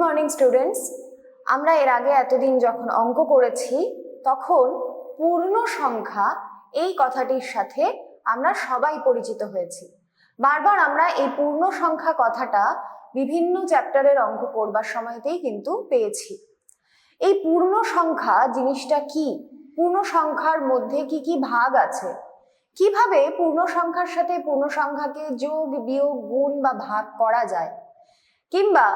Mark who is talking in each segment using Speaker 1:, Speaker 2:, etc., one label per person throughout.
Speaker 1: Morning students আমরা এর আগে এতদিন যখন অঙ্ক করেছি, তখন পূর্ণ সংখ্যা এই কথাটির সাথে আমরা সবাই পরিচিত হয়েছি। বারবার আমরা এই পূর্ণ সংখ্যা কথাটা বিভিন্ন চ্যাপ্টারের অঙ্ক করবার সময়তেই কিন্তু পেয়েছি। এই পূর্ণ সংখ্যা জিনিসটা কি? পূর্ণ সংখ্যার মধ্যে কি কি ভাগ আছে? কীভাবে পূর্ণ সংখ্যার সাথে পূর্ণ সংখ্যাকে যোগ, বিয়োগ, গুণ বা ভাগ করা যায়? কিংবা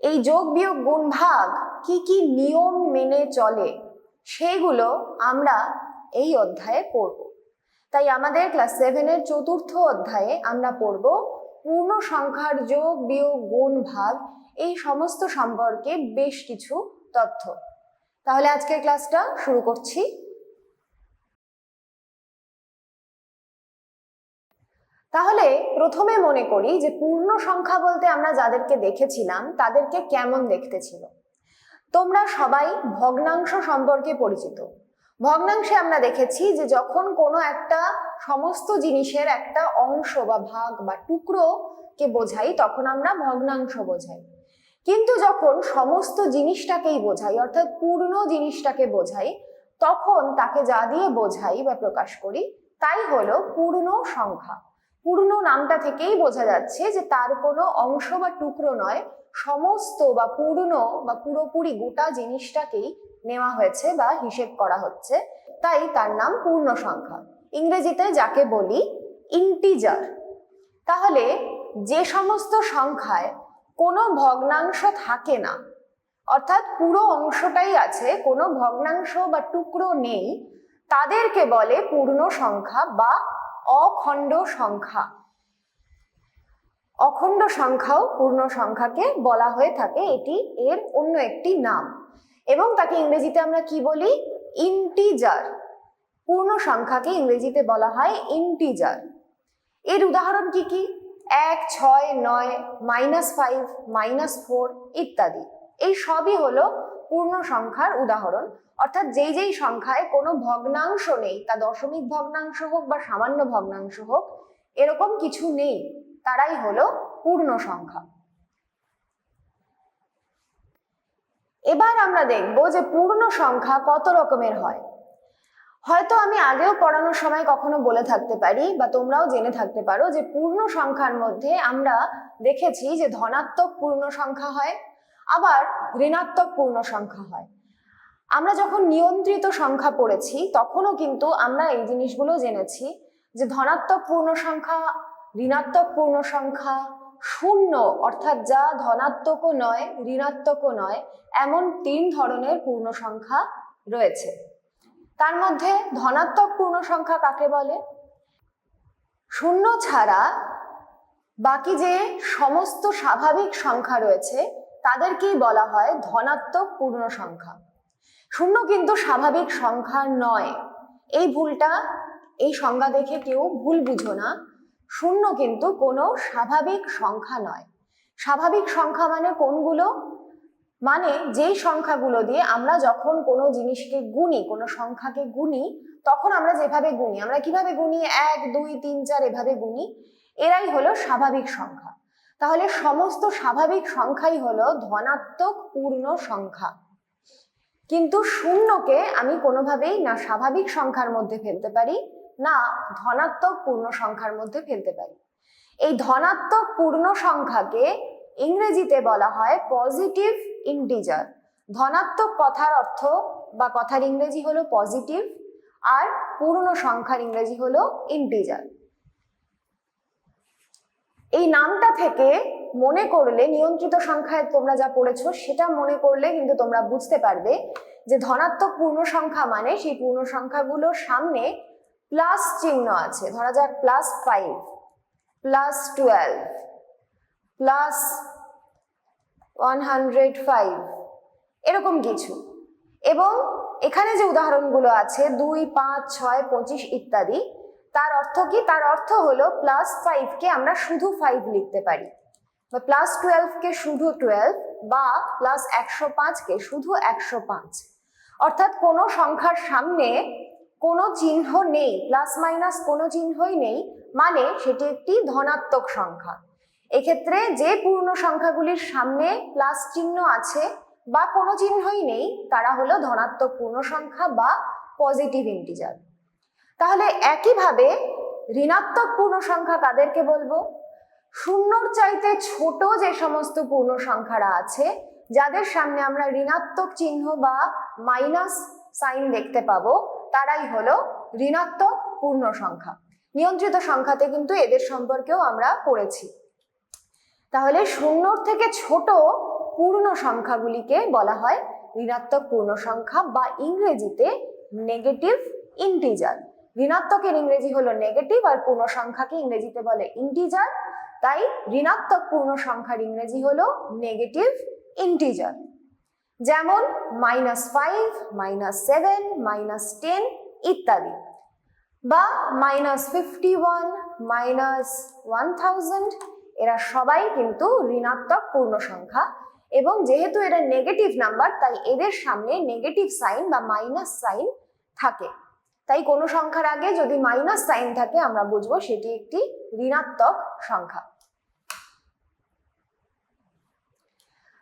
Speaker 1: এই যোগ বিয়োগ গুণ ভাগ কি কি নিয়ম মেনে চলে সেগুলো আমরা এই অধ্যায়ে পড়ব। তাই আমাদের ক্লাস সেভেনের চতুর্থ অধ্যায়ে আমরা পড়ব পূর্ণ সংখ্যার যোগ বিয়োগ গুণ ভাগ, এই সমস্ত সম্পর্কে বেশ কিছু তথ্য। তাহলে আজকের ক্লাসটা শুরু করছি। তাহলে প্রথমে মনে করি যে পূর্ণ সংখ্যা বলতে আমরা যাদেরকে দেখেছিলাম, তাদেরকে কেমন দেখতে ছিল? তোমরা সবাই ভগ্নাংশ সম্পর্কে পরিচিত। ভগ্নাংশে আমরা দেখেছি যে যখন কোনো একটা সমস্ত জিনিসের একটা অংশ বা ভাগ বা টুকরো কে বোঝাই, তখন আমরা ভগ্নাংশ বোঝাই। কিন্তু যখন সমস্ত জিনিসটাকেই বোঝাই, অর্থাৎ পূর্ণ জিনিসটাকে বোঝাই, তখন তাকে যা দিয়ে বোঝাই বা প্রকাশ করি, তাই হলো পূর্ণ সংখ্যা। পূর্ণ নামটা থেকেই বোঝা যাচ্ছে যে তার কোনো অংশ বা টুকরো নয়। সমস্ত বা পূর্ণ বা পুরোপুরি গোটা জিনিসটাকেই নেওয়া হয়েছে বা হিসেব করা হচ্ছে। তাই তার নাম পূর্ণ সংখ্যা। ইংরেজিতে যাকে বলি ইন্টিজার তাহলে যে সমস্ত সংখ্যায় কোনো ভগ্নাংশ থাকে না, অর্থাৎ পুরো অংশটাই আছে, কোনো ভগ্নাংশ বা টুকরো নেই, তাদেরকে বলে পূর্ণ সংখ্যা বা অখণ্ড সংখ্যা। অখণ্ড সংখ্যাও পূর্ণ সংখ্যাকে বলা হয়ে থাকে। এটি এর অন্য একটি নাম। এবং তাকে ইংরেজিতে আমরা কি বলি? ইন্টিজার। পূর্ণ সংখ্যাকে ইংরেজিতে বলা হয় ইন্টিজার। এর উদাহরণ কি কি? এক, ছয়, নয়, মাইনাস ফাইভ, মাইনাস ফোর ইত্যাদি। এই সবই হলো পূর্ণ সংখ্যার উদাহরণ। অর্থাৎ যেই যেই সংখ্যায় কোনো ভগ্নাংশ নেই, তা দশমিক ভগ্নাংশ হোক বা সামান্য ভগ্নাংশ হোক, এরকম কিছু নেই, তারাই হলো পূর্ণ সংখ্যা। এবার আমরা দেখব যে পূর্ণ সংখ্যা কত রকমের হয়। হয়তো আমি আগেও পড়ানোর সময় কখনো বলে থাকতে পারি বা তোমরাও জেনে থাকতে পারো যে পূর্ণ সংখ্যার মধ্যে আমরা দেখেছি যে ধনাত্মক পূর্ণ সংখ্যা হয়, আবার ঋণাত্মক পূর্ণ সংখ্যা হয়। আমরা যখন নিয়ন্ত্রিত সংখ্যা পড়েছি, তখনও কিন্তু আমরা এই জিনিসগুলো জেনেছি যে ধনাত্মক পূর্ণ সংখ্যা, ঋণাত্মক পূর্ণ সংখ্যা, শূন্য, অর্থাৎ যা ধনাত্মকও নয়, ঋণাত্মকও নয়, এমন তিন ধরনের পূর্ণ সংখ্যা রয়েছে। তার মধ্যে ধনাত্মক পূর্ণ সংখ্যা কাকে বলে? শূন্য ছাড়া বাকি যে সমস্ত স্বাভাবিক সংখ্যা রয়েছে, তাদেরকেই বলা হয় ধনাত্মক পূর্ণ সংখ্যা। শূন্য কিন্তু স্বাভাবিক সংখ্যা নয়। এই ভুলটা, এই সংজ্ঞা দেখে কেউ ভুল বুঝো না। শূন্য কিন্তু কোনো স্বাভাবিক সংখ্যা নয়। স্বাভাবিক সংখ্যা মানে কোনগুলো? মানে যেই সংখ্যাগুলো দিয়ে আমরা যখন কোনো জিনিসকে গুনি, কোনো সংখ্যাকে গুনি, তখন আমরা যেভাবে গুনি, আমরা কীভাবে গুনি? এক, দুই, তিন, চার, এভাবে গুনি। এরাই হলো স্বাভাবিক সংখ্যা। তাহলে সমস্ত স্বাভাবিক সংখ্যাই হলো ধনাত্মক পূর্ণ সংখ্যা। কিন্তু শূন্যকে আমি কোনোভাবেই না স্বাভাবিক সংখ্যার মধ্যে ফেলতে পারি, না ধনাত্মক পূর্ণ সংখ্যার মধ্যে ফেলতে পারি। এই ধনাত্মক পূর্ণ সংখ্যাকে ইংরেজিতে বলা হয় পজিটিভ ইন্টিজার ধনাত্মক কথার অর্থ বা কথার ইংরেজি হলো পজিটিভ আর পূর্ণ সংখ্যার ইংরেজি হলো ইন্টিজার এই নামটা থেকে মনে করলে নিয়ন্ত্রিত সংখ্যায় তোমরা যা পড়েছো সেটা মনে করলে কিন্তু তোমরা বুঝতে পারবে যে ধনাত্মক পূর্ণ সংখ্যা মানে সেই পূর্ণ সংখ্যাগুলোর সামনে প্লাস চিহ্ন আছে। ধরা যাক plus five plus twelve plus one hundred five এরকম কিছু। এবং এখানে যে উদাহরণগুলো আছে, দুই, পাঁচ, ছয়, পঁচিশ ইত্যাদি তার অর্থ কি? তার অর্থ হলো প্লাস ফাইভকে আমরা শুধু ফাইভ লিখতে পারি। বা প্লাস টুয়েলভকে শুধু টুয়েলভ বা প্লাস একশো পাঁচকে শুধু একশো পাঁচ। অর্থাৎ কোনো সংখ্যার সামনে কোনো চিহ্ন নেই প্লাস মাইনাস কোনো চিহ্নই নেই মানে সেটি একটি ধনাত্মক সংখ্যা। এক্ষেত্রে যে পূর্ণ সংখ্যাগুলির সামনে প্লাস চিহ্ন আছে বা কোনো চিহ্নই নেই, তারা হলো ধনাত্মক পূর্ণ সংখ্যা বা পজিটিভ ইন্টিজার তাহলে একইভাবে ঋণাত্মক পূর্ণ সংখ্যা কাদেরকে বলব? শূন্যর চাইতে ছোট যে সমস্ত পূর্ণ সংখ্যারা আছে, যাদের সামনে আমরা ঋণাত্মক চিহ্ন বা মাইনাস সাইন দেখতে পাবো, তারাই হলো ঋণাত্মক পূর্ণ সংখ্যা নিয়ন্ত্রিত সংখ্যাতে কিন্তু এদের সম্পর্কেও আমরা পড়েছি। তাহলে শূন্যর থেকে ছোট পূর্ণ সংখ্যাগুলিকে বলা হয় ঋণাত্মক পূর্ণ সংখ্যা বা ইংরেজিতে নেগেটিভ ইন্টিজার ঋণাত্মকের ইংরেজি হলো নেগেটিভ আর পূর্ণ সংখ্যাকে ইংরেজিতে বলে ইন্টিজার তাই ঋণাত্মক পূর্ণ সংখ্যার ইংরেজি হলো নেগেটিভ ইন্টিজার যেমন minus five minus seven minus ten ইত্যাদি। বা minus fifty one minus one thousand এরা সবাই কিন্তু ঋণাত্মক পূর্ণ সংখ্যা এবং যেহেতু এরা নেগেটিভ নাম্বার তাই এদের সামনে নেগেটিভ সাইন বা মাইনাস সাইন থাকে। তাই কোনো সংখ্যার আগে যদি মাইনাস সাইন থাকে, আমরা বুঝব সেটি একটি ঋণাত্মক সংখ্যা।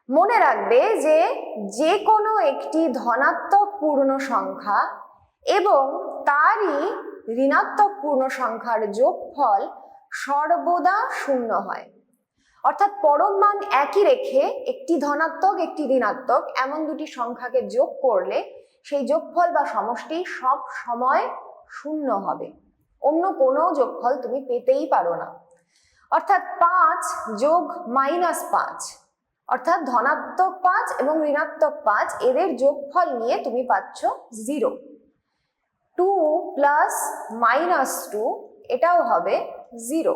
Speaker 1: মনে রাখবে যে যে কোনো একটি ধনাত্মক পূর্ণ সংখ্যা এবং তারই ঋণাত্মক পূর্ণ সংখ্যার যোগফল সর্বদা শূন্য হয়। অর্থাৎ পরম মান একই রেখে একটি ধনাত্মক, একটি ঋণাত্মক, এমন দুটি সংখ্যাকে যোগ করলে সেই যোগফল বা সমষ্টি সব সময় শূন্য হবে। অন্য কোনো যোগফল তুমি পেতেই পারো না। অর্থাৎ পাঁচ যোগ মাইনাস পাঁচ, অর্থাৎ ধনাত্মক পাঁচ এবং ঋণাত্মক পাঁচ, এদের যোগফল নিয়ে তুমি পাচ্ছ zero. Two plus minus two, এটাও হবে জিরো।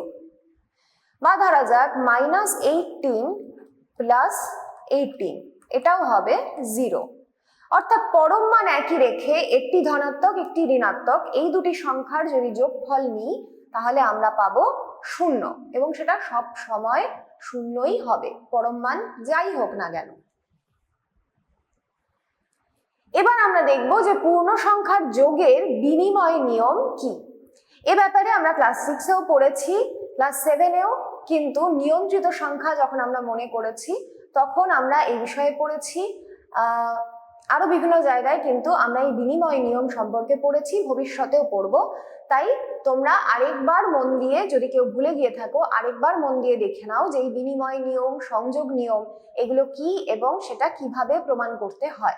Speaker 1: বা ধরা যাক মাইনাস এইটিন প্লাস এইটিন, এটাও হবে জিরো। অর্থাৎ পরম মান একই রেখে একটি ধনাত্মক, একটি ঋণাত্মক, এই দুটি সংখ্যার যদি যোগফল নিই, তাহলে আমরা পাবো শূন্য এবং সেটা সব সময় শূন্যই হবে। পরম মান যাই হোক না কেন। এবার আমরা দেখব যে পূর্ণ সংখ্যার যোগের বিনিময় নিয়ম কি। এ ব্যাপারে আমরা ক্লাস সিক্সেও পড়েছি ক্লাস সেভেনেও কিন্তু নিয়ন্ত্রিত সংখ্যা যখন আমরা মনে করেছি, তখন আমরা এই বিষয়ে পড়েছি আহ আরও বিভিন্ন জায়গায় কিন্তু আমরা এই বিনিময় নিয়ম সম্পর্কে পড়েছি, ভবিষ্যতেও পড়ব। তাই তোমরা আরেকবার মন দিয়ে যদি কেউ ভুলে গিয়ে থাকো, আরেকবার মন দিয়ে দেখে নাও যে এই বিনিময় নিয়ম, সংযোগ নিয়ম, এগুলো কি এবং সেটা কীভাবে প্রমাণ করতে হয়।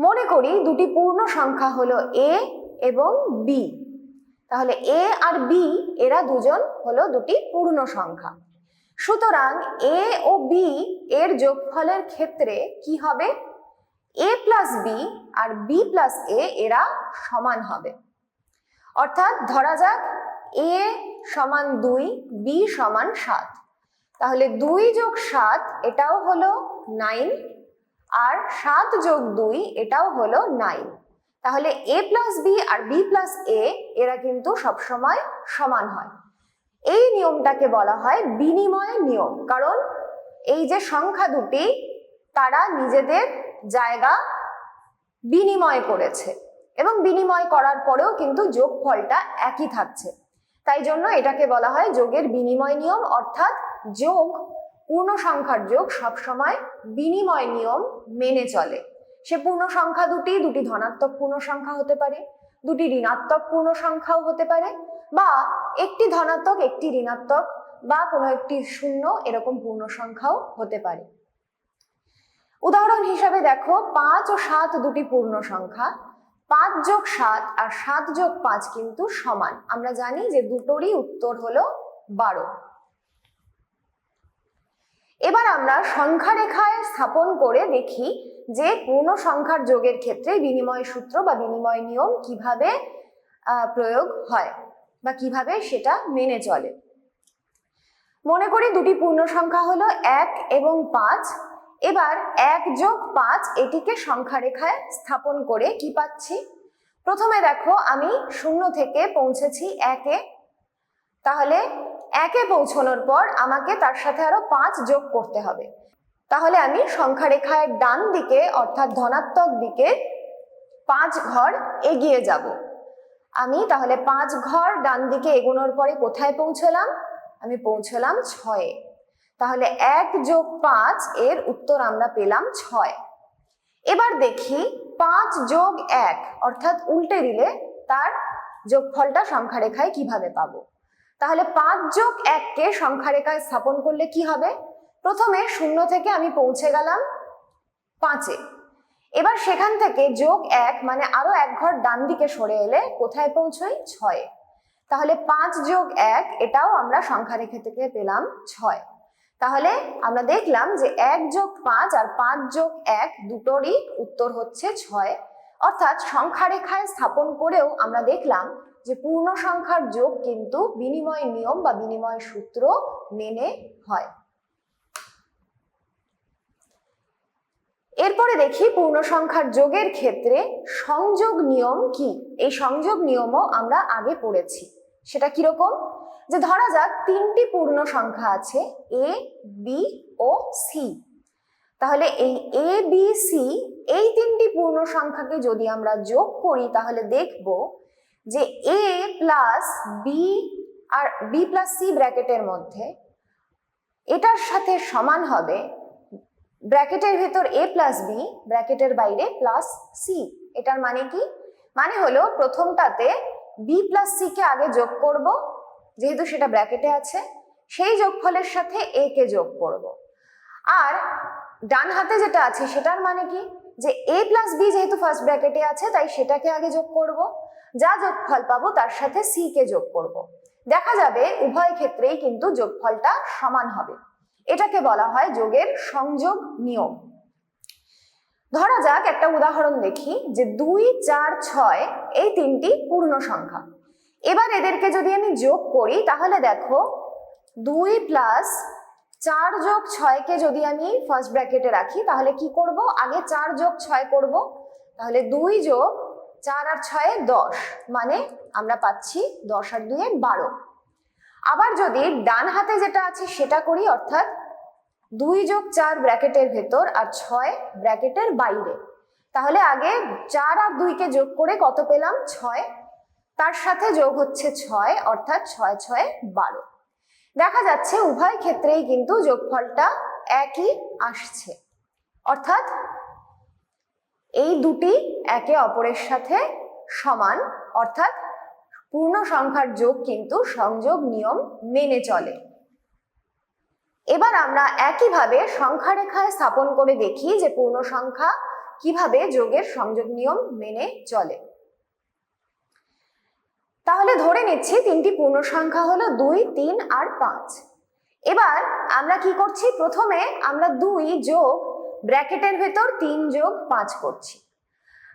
Speaker 1: মনে করি দুটি পূর্ণ সংখ্যা হলো এ এবং বি। তাহলে এ আর বি, এরা দুজন হলো দুটি পূর্ণ সংখ্যা। সুতরাং এ ও বি এর যোগফলের ক্ষেত্রে কি হবে? এ প্লাস বি আর বি প্লাস এ এরা সমান হবে। অর্থাৎ ধরা যাক এ সমান দুই বি সমান সাত। তাহলে দুই যোগ সাত এটাও হলো নাইন আর সাত যোগ দুই এটাও হলো নাইন তাহলে এ প্লাস বি আর বি প্লাস এ এরা কিন্তু সবসময় সমান হয়। এই নিয়মটাকে বলা হয় বিনিময় নিয়ম। কারণ এই যে সংখ্যা দুটি, তারা নিজেদের জায়গা বিনিময় করেছে এবং বিনিময় করার পরেও কিন্তু যোগফলটা একই থাকছে। তাই জন্য এটাকে বলা হয় যোগের বিনিময় নিয়ম, অর্থাৎ যোগ পূর্ণ সংখ্যার যোগ সবসময় বিনিময় নিয়ম মেনে চলে। সে পূর্ণ সংখ্যা দুটি দুটি ধনাত্মক পূর্ণ সংখ্যা হতে পারে, দুটি ঋণাত্মক পূর্ণ সংখ্যাও হতে পারে, বা একটি ধনাত্মক, একটি ঋণাত্মক, বা কোনো একটি শূন্য এরকম পূর্ণ সংখ্যাও হতে পারে। উদাহরণ হিসাবে দেখো, পাঁচ ও সাত দুটি পূর্ণ সংখ্যা। পাঁচ যোগ সাত আর সাত যোগ পাঁচ কিন্তু সমান। আমরা জানি যে দুটোরই উত্তর হলো বারো। এবার আমরা সংখ্যা রেখায় স্থাপন করে দেখি যে পূর্ণ সংখ্যার যোগের ক্ষেত্রে বিনিময় সূত্র বা বিনিময় নিয়ম কীভাবে প্রয়োগ হয় বা কীভাবে সেটা মেনে চলে। মনে করি দুটি পূর্ণ সংখ্যা হলো এক এবং পাঁচ। এবার এক যোগ পাঁচ এটিকে সংখ্যা রেখায় স্থাপন করে কি পাচ্ছি? প্রথমে দেখো আমি শূন্য থেকে পৌঁছেছি একে। তাহলে একে পৌঁছানোর পর আমাকে তার সাথে আরও পাঁচ যোগ করতে হবে। তাহলে আমি সংখ্যা রেখায় ডান দিকে অর্থাৎ ধনাত্মক দিকে পাঁচ ঘর এগিয়ে যাব। আমি তাহলে পাঁচ ঘর ডান দিকে এগোনোর পরে কোথায় পৌঁছলাম? আমি পৌঁছলাম ছয়ে। তাহলে এক যোগ পাঁচ এর উত্তর আমরা পেলাম ছয়। এবার দেখি পাঁচ যোগ এক, অর্থাৎ উল্টে দিলে তার যোগফলটা সংখ্যা রেখায় কীভাবে পাবো? তাহলে পাঁচ যোগ এককে সংখ্যা রেখায় স্থাপন করলে কি হবে? প্রথমে শূন্য থেকে আমি পৌঁছে গেলাম পাঁচে। এবার সেখান থেকে যোগ এক মানে আরও এক ঘর ডান দিকে সরে এলে কোথায় পৌঁছই? ছয়ে। তাহলে পাঁচ যোগ এক, এটাও আমরা সংখ্যা রেখে থেকে পেলাম ছয়। তাহলে আমরা দেখলাম যে এক যোগ পাঁচ আর পাঁচ যোগ এক দুটোরই উত্তর হচ্ছে ছয়। অর্থাৎ সংখ্যা রেখায় স্থাপন করেও আমরা দেখলাম যে পূর্ণ সংখ্যার যোগ কিন্তু বিনিময় নিয়ম বা বিনিময় সূত্র মেনে হয়। এরপরে দেখি পূর্ণ সংখ্যার যোগের ক্ষেত্রে সংযোগ নিয়ম কি? এই সংযোগ নিয়মও আমরা আগে পড়েছি। সেটা কীরকম? যে ধরা যাক, তিনটি পূর্ণ সংখ্যা আছে এ বি ও সি তাহলে এই এ বি সি এই তিনটি পূর্ণ সংখ্যাকে যদি আমরা যোগ করি, তাহলে দেখব যে এ প্লাস বি আর বি প্লাস সি ব্র্যাকেটের মধ্যে এটার সাথে সমান হবে ব্র্যাকেটের ভেতর এ প্লাস বি ব্র্যাকেটের বাইরে প্লাস সি এটার মানে কি? মানে হলো প্রথমটাতে বি প্লাস সি কে আগে যোগ করব যেহেতু সেটা ব্র্যাকেটে আছে, সেই যোগফলের সাথে এ কে যোগ করব। আর ডান হাতে যেটা আছে সেটার মানে কি? যে এ প্লাস বি যেহেতু ফার্স্ট ব্র্যাকেটে আছে, তাই সেটাকে আগে যোগ করব। যা যোগফল পাবো তার সাথে সি কে যোগ করব। দেখা যাবে উভয় ক্ষেত্রেই কিন্তু যোগফলটা সমান হবে। এটাকে বলা হয় যোগের সংযোগ নিয়ম। ধরা যাক একটা উদাহরণ দেখি, যে দুই, চার, ছয়, এই তিনটি পূর্ণ সংখ্যা। এবার এদেরকে যদি আমি যোগ করি, তাহলে দেখো দুই প্লাস চার যোগ ছয়কে যদি আমি ফার্স্ট ব্র্যাকেটে রাখি, তাহলে কি করব? আগে চার যোগ ছয় করব। তাহলে দুই যোগ চার আর ছয়ে দশ মানে আমরা পাচ্ছি দশ আর দুয়ে বারো। আবার যদি ডান হাতে যেটা আছে সেটা করি, অর্থাৎ দুই যোগ চার ব্র্যাকেটের ভেতর আর ছয় ব্র্যাকেটের বাইরে। তাহলে আগে চার আর দুইকে যোগ করে কত পেলাম? ছয় তার সাথে যোগ হচ্ছে ছয়, অর্থাৎ ছয় ছয়, বারো। দেখা যাচ্ছে উভয় ক্ষেত্রেই কিন্তু যোগফলটা একই আসছে। অর্থাৎ এই দুটি একে অপরের সাথে সমান, অর্থাৎ পূর্ণ সংখ্যার যোগ কিন্তু সংযোগ নিয়ম মেনে চলে। এবার আমরা একইভাবে সংখ্যা রেখায় স্থাপন করে দেখি যে পূর্ণ সংখ্যা কীভাবে যোগের সংযোগ নিয়ম মেনে চলে। তাহলে ধরে নিচ্ছি তিনটি পূর্ণ সংখ্যা হলো দুই, তিন আর পাঁচ। এবার আমরা কি করছি? প্রথমে আমরা দুই যোগ ব্র্যাকেটের ভেতর তিন যোগ পাঁচ করছি।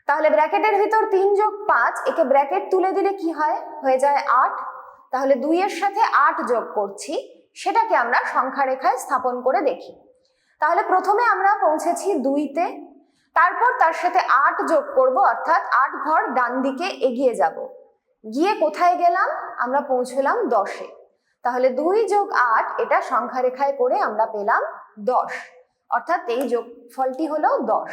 Speaker 1: তাহলে ব্র্যাকেটের ভিতর তিন যোগ পাঁচ, একে ব্র্যাকেট তুলে দিলে কি হয়? হয়ে যায় আট। তাহলে দুইয়ের সাথে আট যোগ করছি, সেটাকে আমরা সংখ্যা রেখায় স্থাপন করে দেখি। তাহলে প্রথমে আমরা পৌঁছেছি দুইতে, তারপর তার সাথে আট যোগ করব, অর্থাৎ আট ঘর ডান দিকে এগিয়ে যাব। গিয়ে কোথায় গেলাম? আমরা পৌঁছলাম দশে। তাহলে দুই যোগ আট, এটা সংখ্যা রেখায় করে আমরা পেলাম দশ। অর্থাৎ এই যোগফলটি হলো দশ।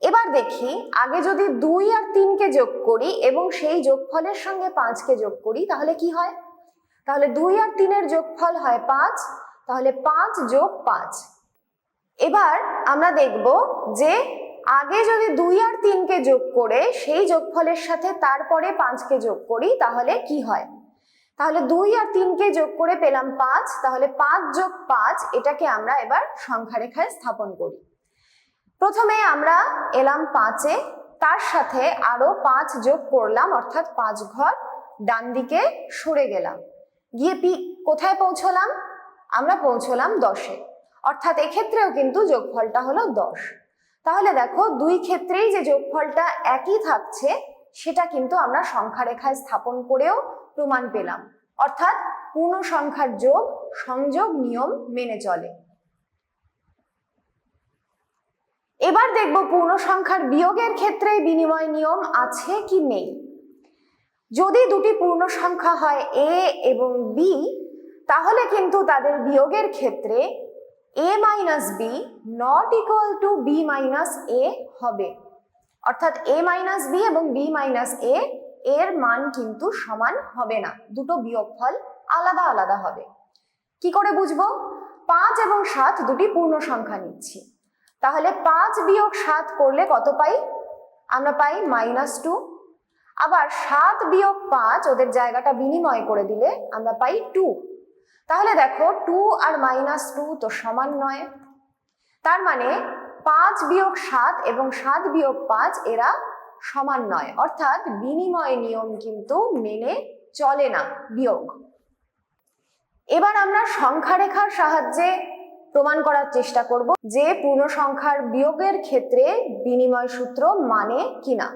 Speaker 1: এবার দেখি, আগে যদি দুই আর তিনকে যোগ করি এবং সেই যোগফলের সঙ্গে পাঁচকে যোগ করি, তাহলে কি হয়? তাহলে দুই আর তিনের যোগফল হয় পাঁচ, তাহলে পাঁচ যোগ পাঁচ। এবার আমরা দেখব যে আগে যদি দুই আর তিনকে যোগ করে সেই যোগফলের সাথে তারপরে পাঁচকে যোগ করি, তাহলে কি হয়? তাহলে দুই আর তিনকে যোগ করে পেলাম পাঁচ, তাহলে পাঁচ যোগ পাঁচ, এটাকে আমরা এবার সংখ্যা রেখায় স্থাপন করি। প্রথমে আমরা এলাম পাঁচে, তার সাথে আরও পাঁচ যোগ করলাম, অর্থাৎ পাঁচ ঘর ডান দিকে সরে গেলাম। গিয়ে পি, কোথায় পৌঁছলাম? আমরা পৌঁছলাম দশে। অর্থাৎ এক্ষেত্রেও কিন্তু যোগফলটা হলো দশ। তাহলে দেখো দুই ক্ষেত্রেই যে যোগফলটা একই থাকছে, সেটা কিন্তু আমরা সংখ্যা রেখায় স্থাপন করেও প্রমাণ পেলাম। অর্থাৎ পূর্ণ সংখ্যার যোগ সংযোগ নিয়ম মেনে চলে। এবার দেখব পূর্ণ সংখ্যার বিয়োগের ক্ষেত্রে বিনিময় নিয়ম আছে কি নেই। যদি দুটি পূর্ণ সংখ্যা হয় এ এবং বি তাহলে কিন্তু তাদের বিয়োগের ক্ষেত্রে A minus B not equal to B minus A হবে। অর্থাৎ এ মাইনাস বি এবং বি মাইনাস এ এর মান কিন্তু সমান হবে না। দুটো বিয়োগফল আলাদা আলাদা হবে। কি করে বুঝব? পাঁচ এবং সাত দুটি পূর্ণ সংখ্যা নিচ্ছি। তাহলে পাঁচ বিয়োগ সাত করলে কত পাই? আমরা পাই মাইনাস টু আবার সাত বিয়োগ পাঁচ ওদের জায়গাটা বিনিময় করে দিলে আমরা পাই টু তাহলে দেখো টু আর মাইনাস টু তো সমান নয়। তার মানে পাঁচ বিয়োগ সাত এবং সাত বিয়োগ পাঁচ এরা সমান নয়। অর্থাৎ বিনিময় নিয়ম কিন্তু মেনে চলে না বিয়োগ। এবার আমরা সংখ্যা রেখার সাহায্যে প্রমাণ করার চেষ্টা করব যে পূর্ণ সংখ্যার বিয়োগের ক্ষেত্রে বিনিময় সূত্র মানে কিনা।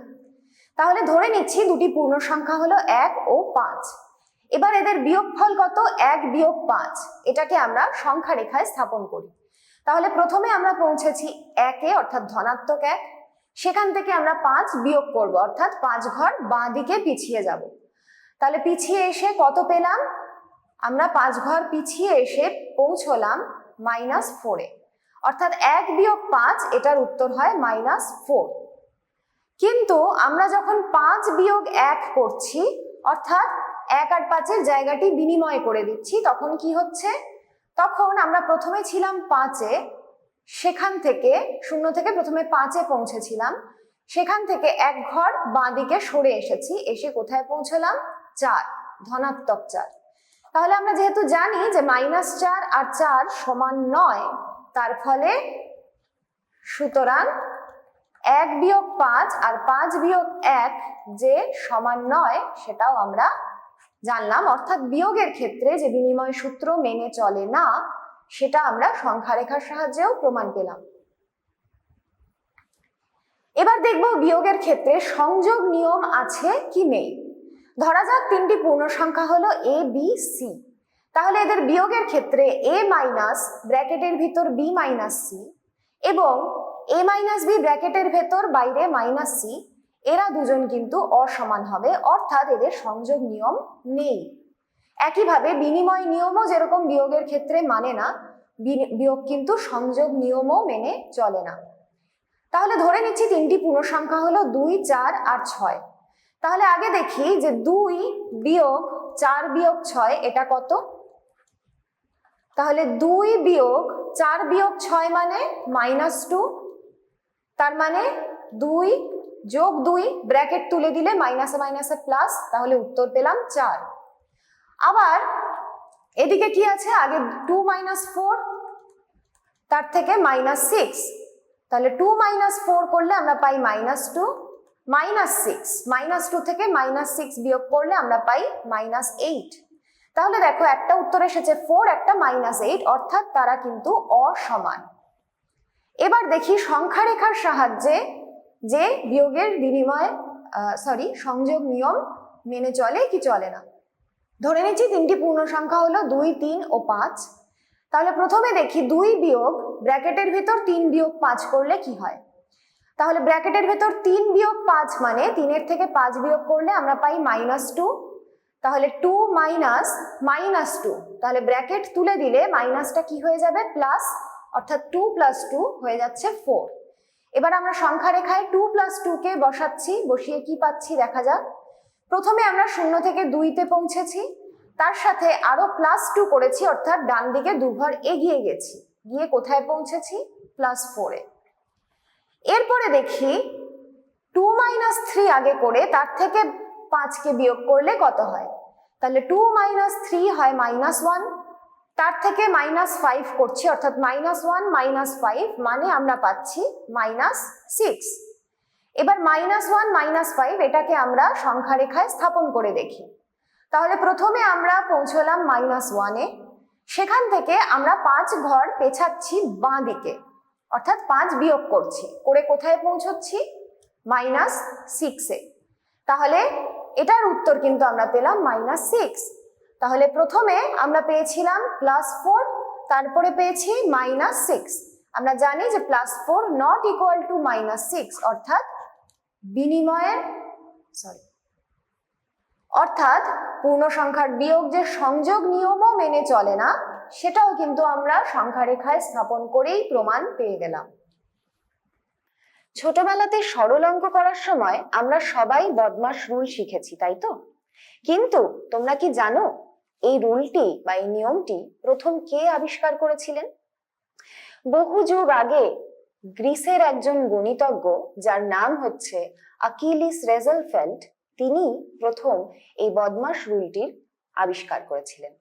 Speaker 1: তাহলে ধরে নিচ্ছি দুটি পূর্ণ সংখ্যা হলো এক ও পাঁচ। এবার এদের বিয়োগফল কত? এক বিয়োগ পাঁচ। এটাকে আমরা সংখ্যা রেখায় স্থাপন করি। তাহলে প্রথমে আমরা পৌঁছেছি একে, অর্থাৎ ধনাত্মক এক। সেখান থেকে আমরা পাঁচ বিয়োগ করব, অর্থাৎ পাঁচ ঘর বাঁ দিকে পিছিয়ে যাব। তাহলে পিছিয়ে এসে কত পেলাম? আমরা পাঁচ ঘর পিছিয়ে এসে পৌঁছলাম মাইনাস ফোরে অর্থাৎ এক বিয়োগ পাঁচ, এটার উত্তর হয় মাইনাস ফোর কিন্তু আমরা যখন পাঁচ বিয়োগ এক করছি, অর্থাৎ এক আর পাঁচের জায়গাটি বিনিময় করে দিচ্ছি। তখন কি হচ্ছে? তখন আমরা প্রথমে ছিলাম পাঁচে, সেখান থেকে শূন্য থেকে প্রথমে পাঁচে পৌঁছেছিলাম। সেখান থেকে এক ঘর বাঁ দিকে সরে এসেছি, এসে কোথায় পৌঁছলাম? চার, ধনাত্মক চার। তাহলে আমরা যেহেতু জানি যে মাইনাস চার আর চার সমান নয়, তার ফলে সুতরাং এক বিয়োগ পাঁচ আর পাঁচ বিয়োগ এক যে সমান নয়, সেটাও আমরা জানলাম, অর্থাৎ বিয়োগের ক্ষেত্রে যে বিনিময় সূত্র মেনে চলে না, সেটা আমরা সংখ্যা রেখার সাহায্যেও প্রমাণ পেলাম। এবার দেখব বিয়োগের ক্ষেত্রে সংযোগ নিয়ম আছে কি নেই। ধরা যাক তিনটি পূর্ণ সংখ্যা হলো এ বি সি তাহলে এদের বিয়োগের ক্ষেত্রে এ মাইনাস ব্র্যাকেটের ভিতর বি মাইনাস সি এবং এ মাইনাস বি ব্র্যাকেটের ভেতর বাইরে মাইনাস সি এরা দুজন কিন্তু অসমান হবে, অর্থাৎ এদের সংযোগ নিয়ম নেই। একইভাবে বিনিময় নিয়মও যেরকম বিয়োগের ক্ষেত্রে মানে না বিয়োগ কিন্তু সংযোগ নিয়মও মেনে চলে না। তাহলে ধরে নিচ্ছি তিনটি পূর্ণ সংখ্যা হলো দুই, চার আর ছয়। তাহলে আগে দেখি যে দুই বিয়োগ চার বিয়োগ ছয় এটা কত? তাহলে দুই বিয়োগ চার বিয়োগ ছয় মানে মাইনাস টু তার মানে দুই যোগ দুই, ব্র্যাকেট তুলে দিলে মাইনাসে মাইনাসে প্লাস তাহলে উত্তর পেলাম চার। আবার এদিকে কি আছে? আগে টু মাইনাস ফোর তার থেকে মাইনাস সিক্স তাহলে টু মাইনাস ফোর করলে আমরা পাই minus two minus six minus two থেকে মাইনাস সিক্স বিয়োগ করলে আমরা পাই মাইনাস এইট তাহলে দেখো, একটা উত্তর এসেছে ফোর একটা মাইনাস এইট অর্থাৎ তারা কিন্তু অসমান। এবার দেখি সংখ্যা রেখার সাহায্যে যে বিয়োগের বিনিময় সরি সংযোগ নিয়ম মেনে চলে কি চলে না। ধরে নিচ্ছি তিনটি পূর্ণ সংখ্যা হলো দুই, তিন ও পাঁচ। তাহলে প্রথমে দেখি দুই বিয়োগ, ব্র্যাকেটের ভেতর তিন বিয়োগ পাঁচ করলে কি হয়? তাহলে ব্র্যাকেটের ভেতর তিন বিয়োগ পাঁচ মানে তিনের থেকে পাঁচ বিয়োগ করলে আমরা পাই মাইনাস টু তাহলে টু মাইনাস মাইনাস টু তাহলে ব্র্যাকেট তুলে দিলে মাইনাসটা কি হয়ে যাবে? প্লাস অর্থাৎ টু প্লাস টু হয়ে যাচ্ছে ফোর এবার আমরা সংখ্যা রেখায় টু প্লাস কে বসাচ্ছি, বসিয়ে কি পাচ্ছি দেখা যাক। প্রথমে আমরা শূন্য থেকে দুইতে পৌঁছেছি, তার সাথে আরও প্লাস টু করেছি, অর্থাৎ ডান দিকে দুঘর এগিয়ে গেছি, গিয়ে কোথায় পৌঁছেছি? প্লাস ফোরে এরপরে দেখি টু মাইনাস থ্রি আগে করে তার থেকে পাঁচকে বিয়োগ করলে কত হয়? তাহলে টু মাইনাস থ্রি হয় মাইনাস ওয়ান তার থেকে মাইনাস ফাইভ করছি, অর্থাৎ মাইনাস ওয়ান মাইনাস ফাইভ মানে আমরা পাচ্ছি মাইনাস সিক্স এবার মাইনাস ওয়ান মাইনাস ফাইভ এটাকে আমরা সংখ্যা রেখায় স্থাপন করে দেখি। তাহলে প্রথমে আমরা পৌঁছলাম মাইনাস ওয়ানে সেখান থেকে আমরা পাঁচ ঘর পেছাচ্ছি বাঁ দিকে। অর্থাৎ পাঁচ বিয়োগ করছি। করে কোথায় পৌঁছচ্ছি? মাইনাস সিক্সে তাহলে এটার উত্তর কিন্তু আমরা পেলাম মাইনাস সিক্স তাহলে প্রথমে আমরা পেয়েছিলাম প্লাস ফোর তারপরে পেয়েছি মাইনাস সিক্স আমরা জানি যে plus four not equal to minus six অর্থাৎ বিনিময়ের সরি অর্থাৎ পূর্ণ সংখ্যার বিয়োগ যে সংযোগ নিয়মও মেনে চলে না, সেটাও কিন্তু আমরা সংখ্যা রেখায় স্থাপন করেই প্রমাণ পেয়ে গেলাম। ছোটবেলাতে সরল অঙ্ক করার সময় আমরা সবাই বদমাস রুল শিখেছি, তাই তো? কিন্তু তোমরা কি জানো এই রুলটি বা এই নিয়মটি প্রথম কে আবিষ্কার করেছিলেন? বহু যুগ আগে গ্রিসের একজন গণিতজ্ঞ, যার নাম হচ্ছে আকিলিস রেজলফেল্ট তিনি প্রথম এই বদমাস রুলটির আবিষ্কার করেছিলেন।